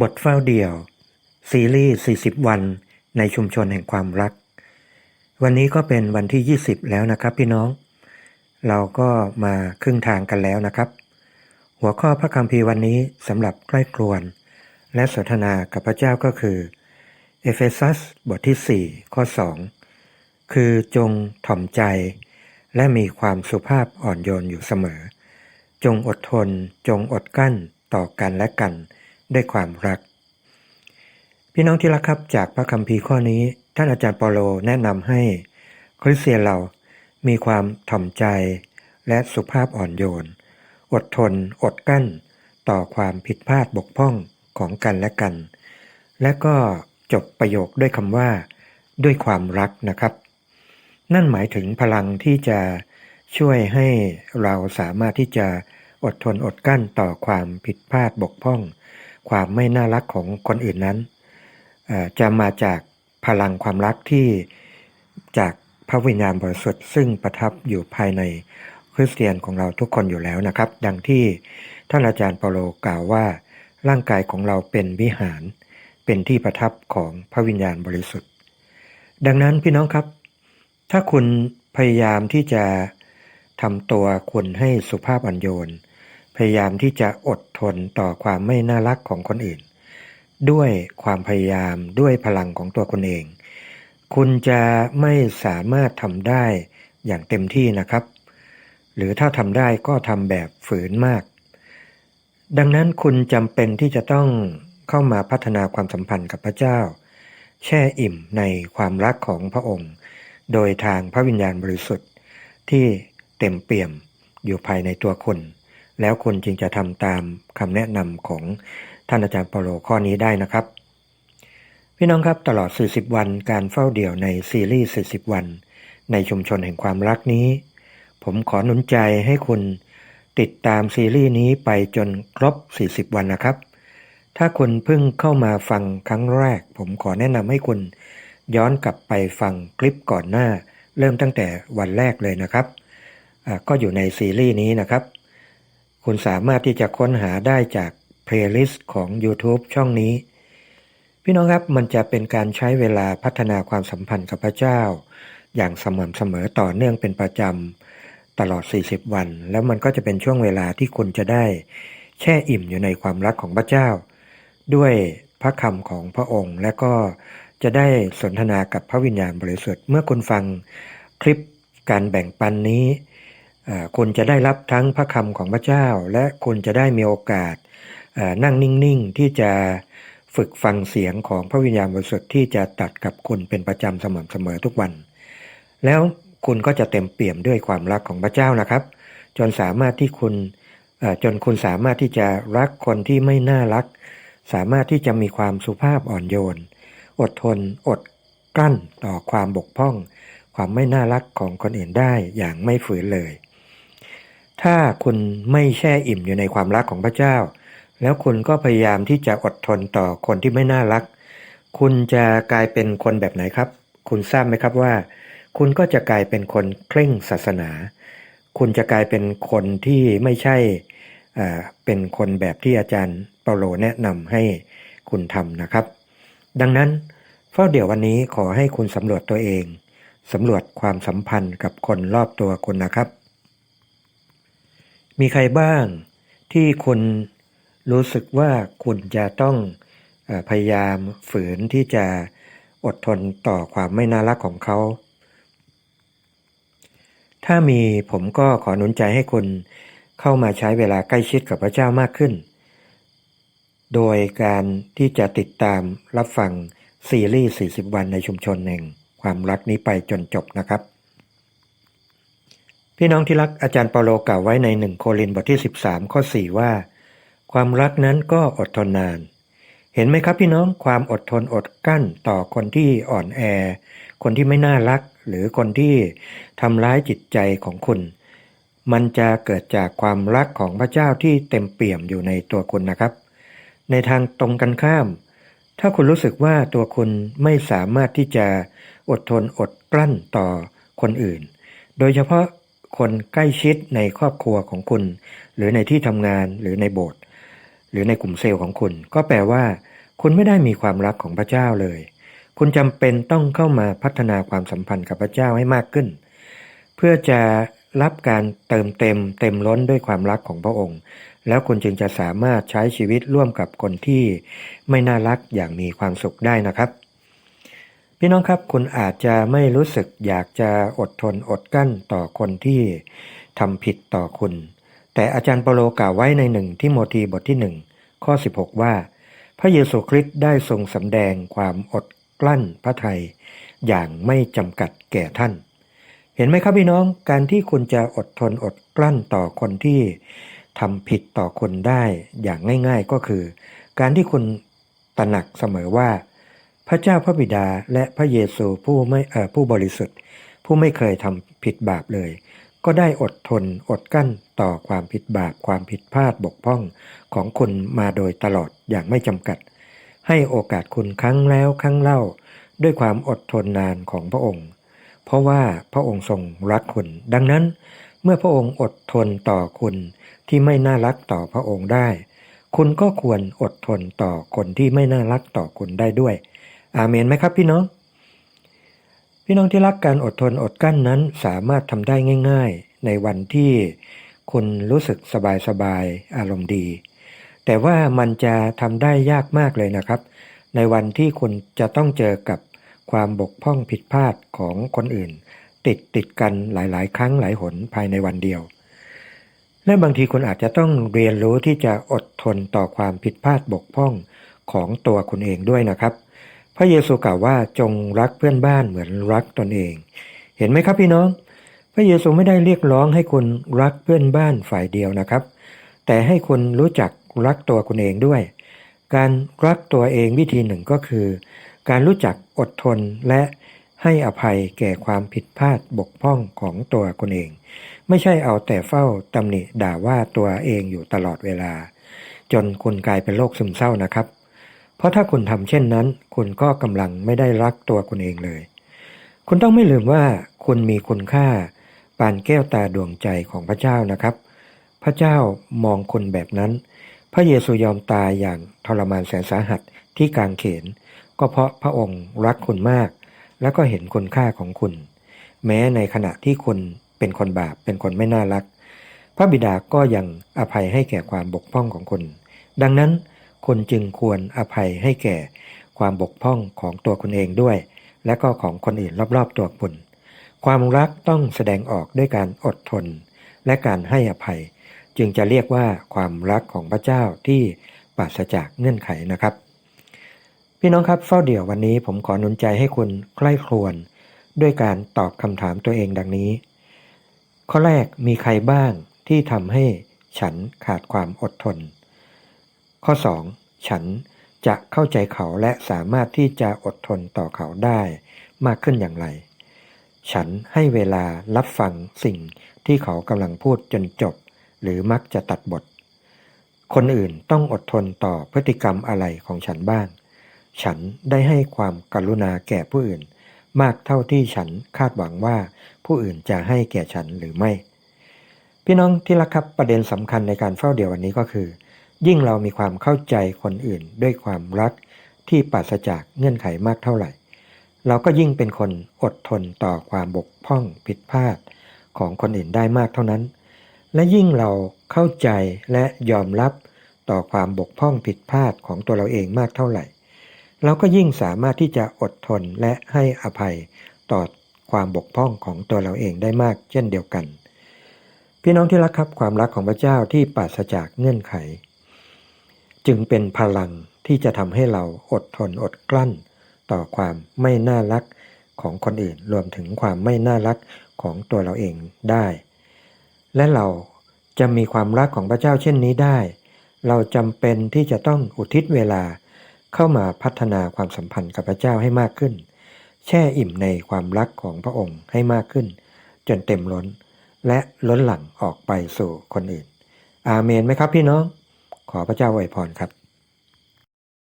บทเฝ้าเดี่ยว ซีรีส์40 วันในชุมชนแห่งความรัก วันนี้ก็เป็นวันที่ 20 แล้วนะครับพี่น้อง เราก็มาครึ่งทางกันแล้วนะครับ หัวข้อพระคัมภีร์วันนี้สำหรับใกล้ครวน และสนทนากับพระเจ้าก็คือ เอเฟซัสบทที่ 4 ข้อ 2 คือจงถ่อมใจ และมีความสุภาพอ่อนโยนอยู่เสมอ จงอดทน จงอดกั้นต่อกันและกัน ด้วยความรัก พี่น้องที่รักครับจากพระคัมภีร์ข้อนี้ ท่านอาจารย์ปาโลแนะนำให้ คริสเตียนเรามีความถ่อมใจและสุภาพอ่อนโยน อดทน อดกั้น ต่อความผิดพลาดบกพร่องของกันและกัน และก็จบประโยคด้วยคำว่า ด้วยความรักนะครับ นั่นหมายถึงพลังที่จะช่วยให้เราสามารถที่จะอดทนอดกั้นต่อความผิดพลาดบกพร่อง ความไม่น่ารักของคนอื่นนั้น จะมาจากพลังความรักที่จากพระวิญญาณบริสุทธิ์ซึ่งประทับอยู่ภายในคริสเตียนของเราทุกคนอยู่แล้วนะครับ ดังที่ท่านอาจารย์เปโลกล่าวว่า ร่างกายของเราเป็นวิหาร เป็นที่ประทับของพระวิญญาณบริสุทธิ์ ดังนั้นพี่น้องครับ ถ้าคุณพยายามที่จะทำตัวคุณให้สุภาพอ่อนโยน พยายามที่จะอดทนต่อความไม่น่ารักของคนอื่น ด้วยความพยายามด้วยพลังของตัวคุณเอง คุณจะไม่สามารถทำได้อย่างเต็มที่นะครับ หรือถ้าทำได้ก็ทำแบบฝืนมาก ดังนั้นคุณจำเป็นที่จะต้องเข้ามาพัฒนาความสัมพันธ์กับพระเจ้า แช่อิ่มในความรักของพระองค์ โดยทางพระวิญญาณบริสุทธิ์ที่เต็มเปี่ยมอยู่ภายในตัวคุณ แล้วคุณจึงจะทำตามคำแนะนำของท่านอาจารย์เปโลข้อนี้ได้นะครับ พี่น้องครับตลอด 40 วันการเฝ้าเดี่ยวในซีรีส์ 40 วัน ในชุมชนแห่งความรักนี้ ผมขอหนุนใจให้คุณติดตามซีรีส์นี้ไปจนครบ 40 วันนะครับ ถ้าคุณเพิ่งเข้ามาฟังครั้งแรก ผมขอแนะนำให้คุณย้อนกลับไปฟังคลิปก่อนหน้า เริ่มตั้งแต่วันแรกเลยนะครับ ก็อยู่ในซีรีส์นี้นะครับ คุณสามารถที่จะค้นหาได้จากเพลย์ลิสต์ของ YouTube ช่องนี้ พี่น้องครับมันจะเป็นการใช้เวลาพัฒนาความสัมพันธ์กับพระเจ้า อย่างสม่ำเสมอต่อเนื่องเป็นประจำตลอด 40 วัน แล้วมันก็จะเป็นช่วงเวลาที่คุณจะได้ แช่อิ่มอยู่ในความรักของพระเจ้า ด้วยพระคำของพระองค์ และก็จะได้สนทนากับพระวิญญาณบริสุทธิ์เมื่อคุณฟังคลิปการแบ่งปันนี้ คุณจะได้รับทั้งพระคำของพระเจ้า และคุณจะได้มีโอกาสนั่งนิ่งๆที่จะฝึกฟังเสียงของพระวิญญาณบริสุทธิ์ที่จะตัดกับคุณเป็นประจำสม่ำเสมอทุกวัน แล้วคุณก็จะเต็มเปี่ยมด้วยความรักของพระเจ้านะครับ จนสามารถที่คุณจนคุณสามารถที่จะรักคนที่ไม่น่ารัก สามารถที่จะมีความสุภาพอ่อนโยน อดทนอดกลั้นต่อความบกพร่อง ความไม่น่ารักของคนอื่นได้อย่างไม่ฝืนเลย ถ้าคุณไม่แช่อิ่มอยู่ในความรักของพระเจ้า แล้วคุณก็พยายามที่จะอดทนต่อคนที่ไม่น่ารัก คุณจะกลายเป็นคนแบบไหนครับ คุณทราบไหมครับว่า คุณก็จะกลายเป็นคนเคร่งศาสนา คุณจะกลายเป็นคนที่ไม่ใช่เป็นคนแบบที่อาจารย์เปาโลแนะนำให้คุณทำนะครับ ดังนั้นเฝ้าเดี๋ยววันนี้ขอให้คุณสำรวจตัวเองสำรวจความสัมพันธ์กับคนรอบตัวคุณนะครับ มีใครบ้างที่คุณรู้สึกว่าคุณจะต้องออพยายามฝืนที่จะอดทนต่อความไม่น่ารักของเขา ถ้ามีผมก็ขอหนุนใจให้คุณเข้ามาใช้เวลาใกล้ชิดกับพระเจ้ามากขึ้น โดยการที่จะติดตามรับฟังซีรีส์ 40 วันในชุมชนแห่งความรักนี้ไปจนจบนะครับ พี่น้องที่รักอาจารย์เปาโลกล่าวไว้ในหนึ่งโครินบทที่ 13 ข้อ 4 ว่า ความรักนั้นก็อดทนนาน เห็นไหมครับพี่น้องความอดทนอดกลั้นต่อคนที่อ่อนแอ คนที่ไม่น่ารัก หรือคนที่ทำร้ายจิตใจของคุณ มันจะเกิดจากความรักของพระเจ้าที่เต็มเปี่ยมอยู่ในตัวคุณนะครับ ในทางตรงกันข้าม ถ้าคุณรู้สึกว่าตัวคุณไม่สามารถที่จะอดทนอดกลั้นต่อคนอื่น โดยเฉพาะ คนใกล้ชิดในครอบครัวของคุณ หรือในที่ทำงานหรือในโบสถ์หรือในกลุ่มเซลล์ของคุณ ก็แปลว่า คุณไม่ได้มีความรักของพระเจ้าเลย คุณจำเป็นต้องเข้ามาพัฒนาความสัมพันธ์กับพระเจ้าให้มากขึ้น เพื่อจะรับการเติมเต็มเต็มล้นด้วยความรักของพระองค์ แล้วคุณจึงจะสามารถใช้ชีวิตร่วมกับคนที่ไม่น่ารักอย่างมีความสุขได้นะครับ พี่น้องครับคุณอาจจะไม่รู้สึกอยากจะอดทนอดกั้นต่อคนที่ทำผิดต่อคุณ แต่อาจารย์เปโลกล่าวไว้ในหนึ่งที่โมธีบทที่หนึ่งข้อ 16 ว่า พระเยซูคริสต์ได้ทรงสำแดงความอดกลั้นพระทัยอย่างไม่จำกัดแก่ท่าน เห็นไหมครับพี่น้องการที่คุณจะอดทนอดกลั้นต่อคนที่ทำผิดต่อคุณได้อย่างง่าย ๆก็คือ การที่คุณตระหนักเสมอว่า พระเจ้าพระบิดาและพระเยซูผู้ไม่เอ่อผู้บริสุทธิ์ ผู้ไม่เคยทำผิดบาปเลย ก็ได้อดทนอดกั้นต่อความผิดบาปความผิดพลาดบกพร่องของคุณมาโดยตลอดอย่างไม่จำกัด ให้โอกาสคุณครั้งแล้วครั้งเล่า ด้วยความอดทนนานของพระองค์ เพราะว่าพระองค์ทรงรักคุณ ดังนั้น เมื่อพระองค์อดทนต่อคุณที่ไม่น่ารักต่อพระองค์ได้ คุณก็ควรอดทนต่อคนที่ไม่น่ารักต่อคุณได้ด้วย อาเมนไหมครับพี่น้อง พี่น้องที่รักการอดทนอดกั้นนั้นสามารถทำได้ง่าย ๆ ในวันที่คุณรู้สึกสบายๆอารมณ์ดี แต่ว่ามันจะทำได้ยากมากเลยนะครับ ในวันที่คุณจะต้องเจอกับความบกพร่องผิดพลาดของคนอื่น ติดติดกันหลาย ๆ ครั้งหลายหนภายในวันเดียว และบางทีคุณอาจจะต้องเรียนรู้ที่จะอดทนต่อความผิดพลาดบกพร่องของตัวคุณเองด้วยนะครับ พระเยซูกล่าวว่าจงรักเพื่อนบ้านเหมือนรักตนเอง เห็นไหมครับพี่น้อง พระเยซูไม่ได้เรียกร้องให้คุณรักเพื่อนบ้านฝ่ายเดียวนะครับ แต่ให้คุณรู้จักรักตัวคุณเองด้วย การรักตัวเองวิธีหนึ่งก็คือ การรู้จักอดทนและให้อภัยแก่ความผิดพลาดบกพร่องของตัวคุณเอง ไม่ใช่เอาแต่เฝ้าตำหนิด่าว่าตัวเองอยู่ตลอดเวลา จนคุณกลายเป็นโรคซึมเศร้านะครับ เพราะถ้าคุณทำเช่นนั้น คุณก็กำลังไม่ได้รักตัวคุณเองเลย คุณต้องไม่ลืมว่าคุณมีคุณค่า ปานแก้วตาดวงใจของพระเจ้านะครับ พระเจ้ามองคุณแบบนั้น พระเยซูยอมตายอย่างทรมานแสนสาหัสที่กางเขน ก็เพราะพระองค์รักคุณมาก แล้วก็เห็นคุณค่าของคุณ แม้ในขณะที่คุณเป็นคนบาปเป็นคนไม่น่ารัก พระบิดาก็ยังอภัยให้แก่ความบกพร่องของคุณ ดังนั้น คุณจึงควรอภัยให้แก่ความบกพร่องของตัวคุณเองด้วย และก็ของคนอื่นรอบๆตัวคุณ ความรักต้องแสดงออกด้วยการอดทน และการให้อภัย จึงจะเรียกว่าความรักของพระเจ้าที่ปราศจากเงื่อนไขนะครับ พี่น้องครับเฝ้าเดี่ยววันนี้ผมขอหนุนใจให้คุณใคร่ครวญด้วยการตอบคำถามตัวเองดังนี้ ข้อแรกมีใครบ้างที่ทำให้ฉันขาดความอดทน ข้อ 2. ฉันจะเข้าใจเขาและสามารถที่จะอดทนต่อเขาได้มากขึ้นอย่างไร ฉันให้เวลารับฟังสิ่งที่เขากำลังพูดจนจบ หรือมักจะตัดบท คนอื่นต้องอดทนต่อพฤติกรรมอะไรของฉันบ้าง ฉันได้ให้ความกรุณาแก่ผู้อื่น มากเท่าที่ฉันคาดหวังว่าผู้อื่นจะให้แก่ฉันหรือไม่ พี่น้องที่รักครับประเด็นสำคัญในการเฝ้าเดี่ยววันนี้ก็คือ ยิ่งเรามีความเข้าใจคนอื่นด้วยความรักที่ปราศจากเงื่อนไขมากเท่าไหร่ เราก็ยิ่งเป็นคนอดทนต่อความบกพร่องผิดพลาดของคนอื่นได้มากเท่านั้น และยิ่งเราเข้าใจและยอมรับต่อความบกพร่องผิดพลาดของตัวเราเองมากเท่าไหร่ เราก็ยิ่งสามารถที่จะอดทนและให้อภัยต่อความบกพร่องของตัวเราเองได้มากเช่นเดียวกัน พี่น้องที่รักครับความรักของพระเจ้าที่ปราศจากเงื่อนไข จึงเป็นพลังที่จะทำให้เราอดทนอดกลั้น ต่อความไม่น่ารักของคนอื่นรวมถึงความไม่น่ารักของตัวเราเองได้ และเราจะมีความรักของพระเจ้าเช่นนี้ได้ เราจำเป็นที่จะต้องอุทิศเวลาเข้ามาพัฒนาความสัมพันธ์กับพระเจ้าให้มากขึ้น แช่อิ่มในความรักของพระองค์ให้มากขึ้น จนเต็มล้น และล้นหลั่งออกไปสู่คนอื่น อาเมนไหมครับพี่น้อง ขอพระเจ้าอวยพรครับ